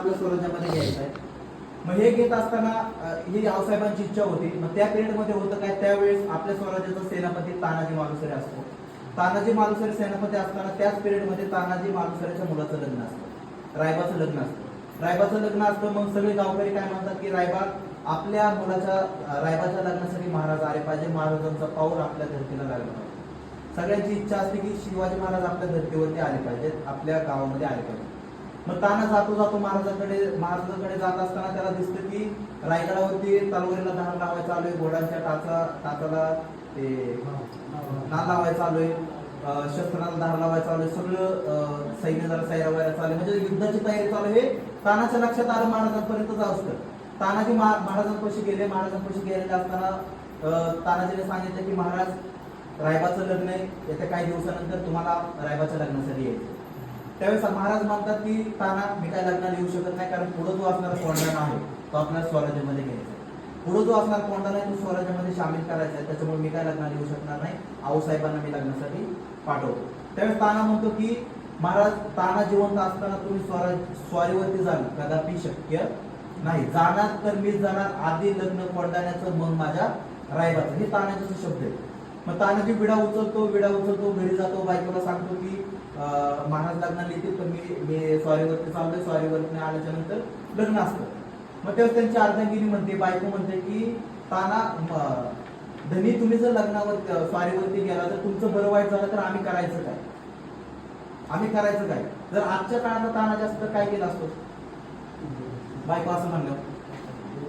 आपल्या स्वराज्यामध्ये घ्यायचा आहे. मग हे घेत असताना ही रावसाहेबांची इच्छा होती. मग त्या पिरियडमध्ये होतं काय? त्यावेळेस आपल्या स्वराज्याचा सेनापती तानाजी मालुसरे असतो. तानाजी मालुसरे सेनापती असताना त्याच पिरियडमध्ये तानाजी मालुसरेच्या मुलाचं लग्न असतं. रायबाचं लग्न असतं. रायबाचं लग्न असतं मग सगळे गावकरी काय म्हणतात की रायबा आपल्या मुलाच्या रायबाच्या लग्नासाठी महाराज आले पाहिजे. महाराजांचा पाऊल आपल्या धर्तीला लागला पाहिजे. सगळ्यांची इच्छा असते की शिवाजी महाराज आपल्या धर्तीवरती आले पाहिजेत आपल्या गावामध्ये आले पाहिजेत. मग ताना जातो जातो महाराजांकडे महाराजांकडे जात असताना त्याला दिसतं की रायगडावरती तलवारीला धार लावायचा चालू आहे घोड्यांच्या टाचा टाचाला ते नाल लावायचा चालू आहे शस्त्राला धार लावायचा चालू आहे सगळं सैन्य जरा सैरा व्हायला चालू आहे. म्हणजे युद्धाची तयारी चालू आहे. तानाच्या लक्षात आलं महाराजांपर्यंत जाऊस तानाजी महा- महाराजांपाशी गेले महाराजांपाशी गेलेले असताना तानाजीने सांगितलं की महाराज रायबाचं लग्न आहे. येत्या काही दिवसानंतर तुम्हाला रायबाच्या लग्नासाठी यायचं त्यावेळेस महाराज म्हणतात की ताना मी काय लग्नाला येऊ शकत नाही कारण पुढे जो असणारा कोंडाणा आहे तो आपल्या स्वराज्यामध्ये घ्यायचा आहे. पुढे जो असणार कोंडाणा आहे तो स्वराज्यामध्ये सामील करायचा आहे. त्याच्यामुळे मी काय लग्नाला येऊ शकणार नाही आऊसाहेबांना मी लग्नासाठी पाठवतो. त्यावेळेस ताना म्हणतो की महाराज ताना जिवंत असताना तुम्ही स्वराज स्वारीवरती जाल. कदापि शक्य नाही. जाणार तर मी जाणार. आधी लग्न कोंडाण्याचं मन माझ्या रायबाचं. हे तानाचे शब्द आहे मग तानाजी विडा उचलतो विडा उचलतो घरी जातो बायकोला सांगतो की महाराज लग्नाला येतील पण मी मी स्वारीवरती चाललोय स्वारीवरती आल्याच्यानंतर लग्न असतं. मग तेव्हा त्यांची अर्धांगिनी म्हणते बायको म्हणते की ताना धनी तुम्ही जर लग्नावर स्वारीवरती गेला तर तुमचं बरं वाईट झालं तर आम्ही करायचं काय? आम्ही करायचं काय? जर आजच्या काळात ताना जास्त काय केलं असतो? बायको असं म्हणलं.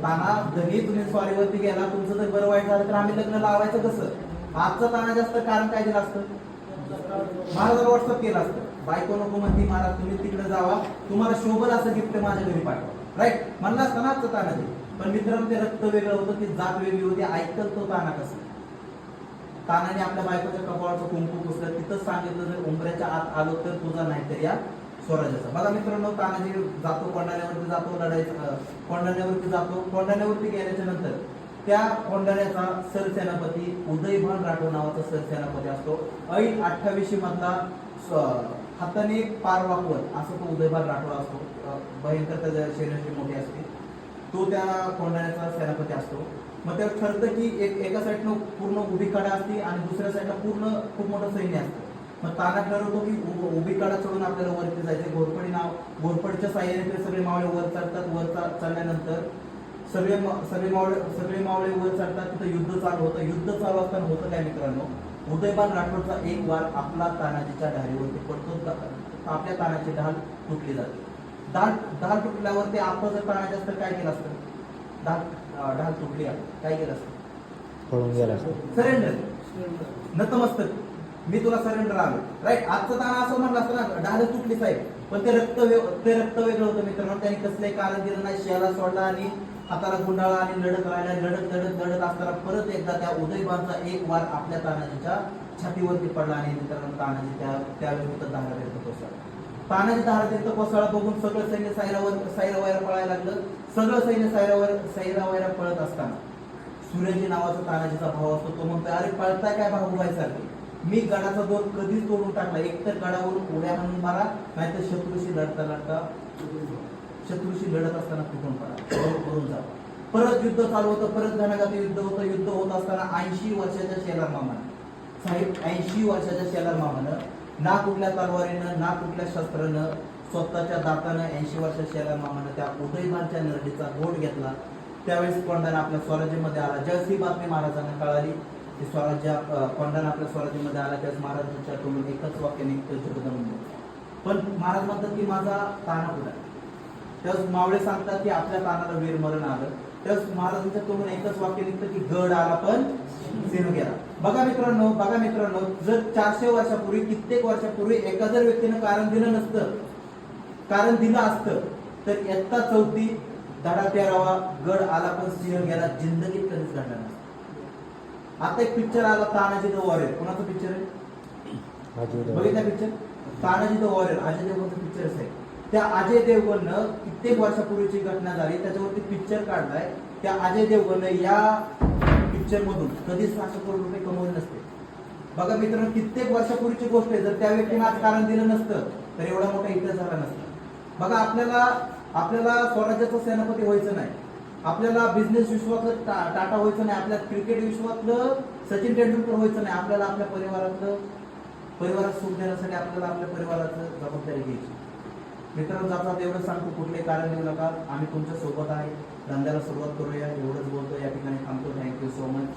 ताना धनी तुम्ही स्वारीवरती गेला तुमचं जर बरं वाईट झालं तर आम्ही लग्न लावायचं कसं? आजचं ताना जास्त कारण काय दिलं असतं? महाराजाला व्हॉट्सअप केलं असतं बायको नको म्हणती महाराज तुम्ही तिकडे जावा. तुम्हाला शोभल असं गिफ्ट माझ्या घरी पाठवा. राईट म्हणला असतं ना आजचं ताना पण मित्रांनो ते रक्त वेगळं होतं ती जात वेगळी होती. ऐकल तो ताना कसं? तानाने आपल्या बायकोच्या कपाळाचं कुंकू पुसलं. तिथंच सांगितलं जर उंबऱ्याच्या आत आलो तर तुझा नाही तर या स्वराज्याचा. बघा मित्रांनो तानाजी जातो कोंडाण्यावरती जातो लढायचं कोंडाण्यावरती जातो. कोंडाण्यावरती गेल्याच्यानंतर त्या कोंडाण्याचा सरसेनापती उदयभान राठोड नावाचा सरसेनापती असतो. ऐन अठ्ठावीसशे मधला हाताने पार वाकवत असं तो उदयभान राठोड असतो. भयंकर त्याच्या शरीराची मोठी असते. तो त्या कोंडाण्याचा सेनापती असतो. मग त्यावर ठरतं की एक एका साईडनं पूर्ण उभी कडा असते आणि दुसऱ्या साईडला पूर्ण खूप मोठं सैन्य असतं. मग ताना ठरवतो की उभी कडा चढून आपल्याला वरती जायचं घोरपडी नाव घोरपडीच्या साह्याने ते सगळे मावळे वर चढतात वर चढल्यानंतर सगळे सगळे मावळे सगळे मावळे वर चढतात तिथं युद्ध चालू होतं. युद्ध चालू असताना होतं काय मित्रांनो? उदयबान राठोडचा एक वार आपला तानाजीच्या ढालीवरती पडतो. आपल्या तानाची ढाल तुटली जाते. ढाल ढाल तुटल्यावर ते आपण जर तानाजी असतं काय केलं असतं? ढाल ढाल तुटली. काय केलं असतं? पळून गेला असतो. सरेंडर नतमस्तक. मी तुला सरेंडर आलो. राईट आजचं ताना असं म्हणलं असतं ना ढाल तुटली साहेब. पण ते रक्त ते रक्त वेगळं होतं मित्रांनो. त्यांनी कसलंही कारण दिलं नाही. शेला सोडला आणि हाताला गुंडाळा आणि लढत राहिला लढत लढत लढत असताना परत एकदा त्या उदयबानचा एक वार आपल्या तानाजीच्या छातीवरती पडला आणि मित्रांनो तानाजी त्या त्यावेळी तिथं दहा व्यक्त कोसळला तानाजी दहा व्यक्त कोसळला बघून सगळं सैन्य सायरावर सायरावायला पळायला लागलं. सगळं सैन्य सायरावर सायरावायला पळत असताना. सूर्यजी नावाचा तानाजीचा भाव असतो. तो म्हणतोय अरे पळताय काय भाऊ सारखे? मी गडाचा दोर कधीच तोडून टाकला. एक तर गडावरून उड्या म्हणून मारा नाहीतर शत्रूशी लढता लढता शत्रूशी लढत असताना कुठून पडा. करून जा परत युद्ध चालू होतं परत घणाघाती युद्ध होतं. युद्ध होत असताना ऐंशी वर्षाच्या शेलार मामानं. साहेब ऐंशी वर्षाच्या शेलार मामानं ना कुठल्या तलवारीनं ना कुठल्या शस्त्रानं स्वतःच्या दातानं ऐंशी वर्षाच्या शेलार मामानं त्या उदयमानच्या नरडीचा गोट घेतला. त्यावेळेस कोंडाने आपल्या स्वराज्यामध्ये आला. ज्यावेळेस बातमी महाराजांना कळाली. की स्वराज्य कोंडाणा आपल्या स्वराज्यामध्ये आला त्यावेळेस महाराजांच्या तोंडून एकच वाक्य निघतं म्हणतो पण महाराज म्हणतात की माझा ताना कुठं आहे? त्यावेळेस मावळे सांगतात की आपल्या तानाला वीर मरण आलं. त्यावेळेस महाराजांच्या तोंडून एकच वाक्य निघतं की गड आला पण सिंह गेला. बघा मित्रांनो बघा मित्रांनो जर चारशे वर्षापूर्वी कित्येक वर्षापूर्वी एका जर व्यक्तीनं कारण दिलं नसतं कारण दिलं असतं तर इयत्ता चौथी धडा तेरावा गड आला पण सिंह गेला जिंदगीत कधीच घडला नसतं. आता एक पिक्चर आला तानाजी द वॉरियर. कोणाचा पिक्चर आहे. बघितला picture Tanaji the warrior Ajay देवगणचा picture आहे. त्या अजय देवगणनं कित्येक वर्षापूर्वीची घटना झाली त्याच्यावरती पिक्चर काढलाय. त्या अजय देवगणनं या पिक्चर मधून कधीच सहाशे करोड रुपये कमवले नसते. बघा मित्रांनो कित्येक वर्षापूर्वीची गोष्ट आहे. जर त्या व्यक्तीने आज कारण दिलं नसतं तर एवढा मोठा इतिहास झाला नसता. बघा आपल्याला आपल्याला स्वराज्याचा सेनापती व्हायचं नाही. आपल्याला बिझनेस विश्वातलं टा- टाटा व्हायचं नाही आपल्या क्रिकेट विश्वातलं सचिन तेंडुलकर व्हायचं नाही आपल्याला आपल्या परिवारातलं परिवारात सुख देण्यासाठी आपल्याला आपल्या परिवाराचं जबाबदारी घ्यायची. मित्रांनो जातात एवढं सांगतो कुठले कारण देऊ नका. आम्ही तुमच्यासोबत आहे. धंद्याला सुरुवात करूया. एवढंच बोलतो या ठिकाणी थांबतो. Thank you so much